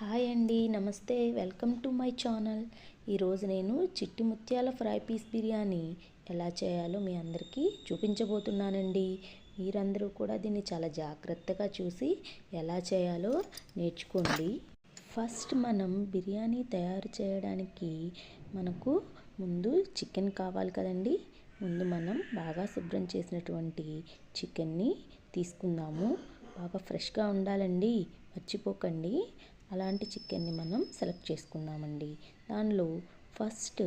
Hi అండి నమస్తే. Welcome to my channel. ఈరోజు నేను చిట్టి ముత్యాల ఫ్రై పీస్ బిర్యానీ ఎలా చేయాలో మీ అందరికీ చూపించబోతున్నానండి. మీరందరూ కూడా దీన్ని చాలా జాగ్రత్తగా చూసి ఎలా చేయాలో నేర్చుకోండి. ఫస్ట్ మనం బిర్యానీ తయారు చేయడానికి మనకు ముందు చికెన్ కావాలి కదండి. ముందు మనం బాగా శుభ్రం చేసినటువంటి చికెన్ని తీసుకుందాము. బాగా ఫ్రెష్గా ఉండాలండి. మర్చిపోకండి. అలాంటి చికెన్ని మనం సెలెక్ట్ చేసుకుందామండి. దానిలో ఫస్ట్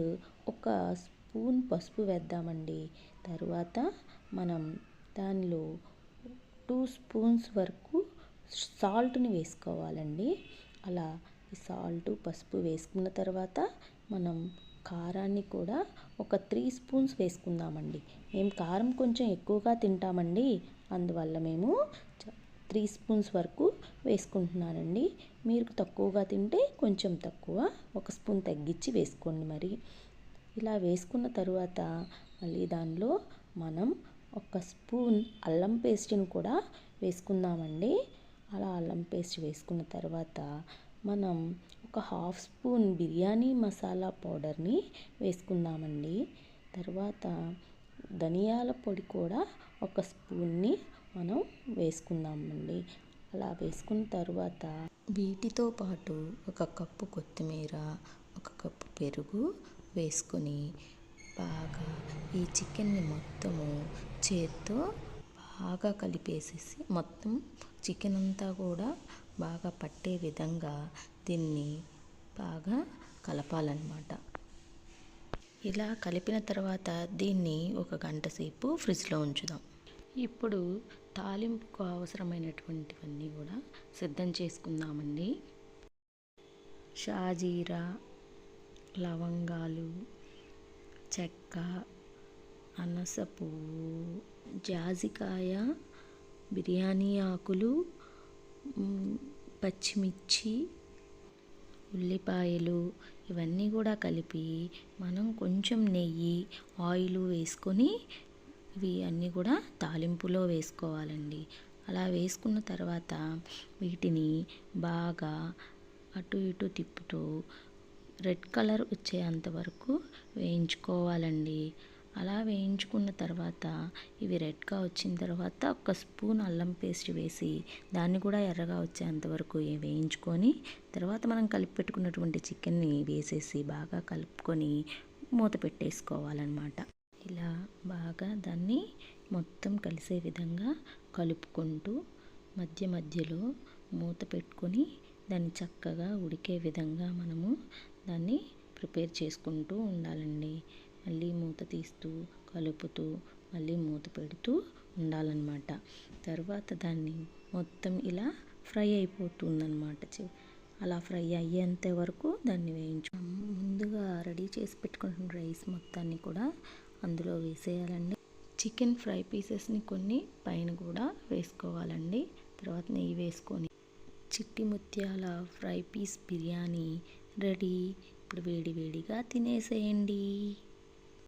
ఒక స్పూన్ పసుపు వేద్దామండి. తర్వాత మనం దానిలో టూ స్పూన్స్ వరకు సాల్ట్ని వేసుకోవాలండి. అలా ఈ సాల్ట్ పసుపు వేసుకున్న తర్వాత మనం కారాన్ని కూడా ఒక త్రీ స్పూన్స్ వేసుకుందామండి. మేము కారం కొంచెం ఎక్కువగా తింటామండి. అందువల్ల మేము త్రీ స్పూన్స్ వరకు వేసుకుంటున్నానండి. మీరు తక్కువగా తింటే కొంచెం తక్కువ. ఒక స్పూన్ తగ్గించి వేసుకోండి మరి. ఇలా వేసుకున్న తర్వాత మళ్ళీ దానిలో మనం ఒక స్పూన్ అల్లం పేస్ట్ని కూడా వేసుకుందామండి. అలా అల్లం పేస్ట్ వేసుకున్న తర్వాత మనం ఒక హాఫ్ స్పూన్ బిర్యానీ మసాలా పౌడర్ని వేసుకుందామండి. తర్వాత ధనియాల పొడి కూడా ఒక స్పూన్ని మనం వేసుకుందామండి. అలా వేసుకున్న తర్వాత వీటితో పాటు ఒక కప్పు కొత్తిమీర ఒక కప్పు పెరుగు వేసుకొని బాగా ఈ చికెన్ని మొత్తము చేత్తో బాగా కలిపేసేసి మొత్తం చికెన్ అంతా కూడా బాగా పట్టే విధంగా దీన్ని బాగా కలపాలన్నమాట. ఇలా కలిపిన తర్వాత దీన్ని ఒక గంట సేపు ఫ్రిడ్జ్లో ఉంచుదాం. ఇప్పుడు తాలింపుకు అవసరమైనటువంటివన్నీ కూడా సిద్ధం చేసుకుందామండి. షాజీరా లవంగాలు చెక్క అనస పువ్వు జాజికాయ బిర్యానీ ఆకులు పచ్చిమిర్చి ఉల్లిపాయలు ఇవన్నీ కూడా కలిపి మనం కొంచెం నెయ్యి ఆయిల్ వేసుకొని ఇవి అన్నీ కూడా తాలింపులో వేసుకోవాలండి. అలా వేసుకున్న తర్వాత వీటిని బాగా అటు ఇటు తిప్పుతూ రెడ్ కలర్ వచ్చేంత వరకు వేయించుకోవాలండి. అలా వేయించుకున్న తర్వాత ఇవి రెడ్గా వచ్చిన తర్వాత ఒక స్పూన్ అల్లం పేస్ట్ వేసి దాన్ని కూడా ఎర్రగా వచ్చేంత వరకు వేయించుకొని తర్వాత మనం కలిపి పెట్టుకున్నటువంటి చికెన్ని వేసేసి బాగా కలుపుకొని మూత పెట్టేసుకోవాలన్నమాట. ఇలా బాగా దాన్ని మొత్తం కలిసే విధంగా కలుపుకుంటూ మధ్య మధ్యలో మూత పెట్టుకొని దాన్ని చక్కగా ఉడికే విధంగా మనము దాన్ని ప్రిపేర్ చేసుకుంటూ ఉండాలండి. మళ్ళీ మూత తీస్తూ కలుపుతూ మళ్ళీ మూత పెడుతూ ఉండాలన్నమాట. తర్వాత దాన్ని మొత్తం ఇలా ఫ్రై అయిపోతుందన్నమాట. అలా ఫ్రై అయ్యేంత వరకు దాన్ని వేయించు ముందుగా రెడీ చేసి పెట్టుకుంటున్న రైస్ మొత్తాన్ని కూడా అందులో వేసేయాలండి. చికెన్ ఫ్రై పీసెస్ని కొన్ని పైన కూడా వేసుకోవాలండి. తర్వాత నెయ్యి వేసుకొని చిట్టి ముత్యాల ఫ్రై పీస్ బిర్యానీ రెడీ. ఇప్పుడు వేడి వేడిగా తినేసేయండి.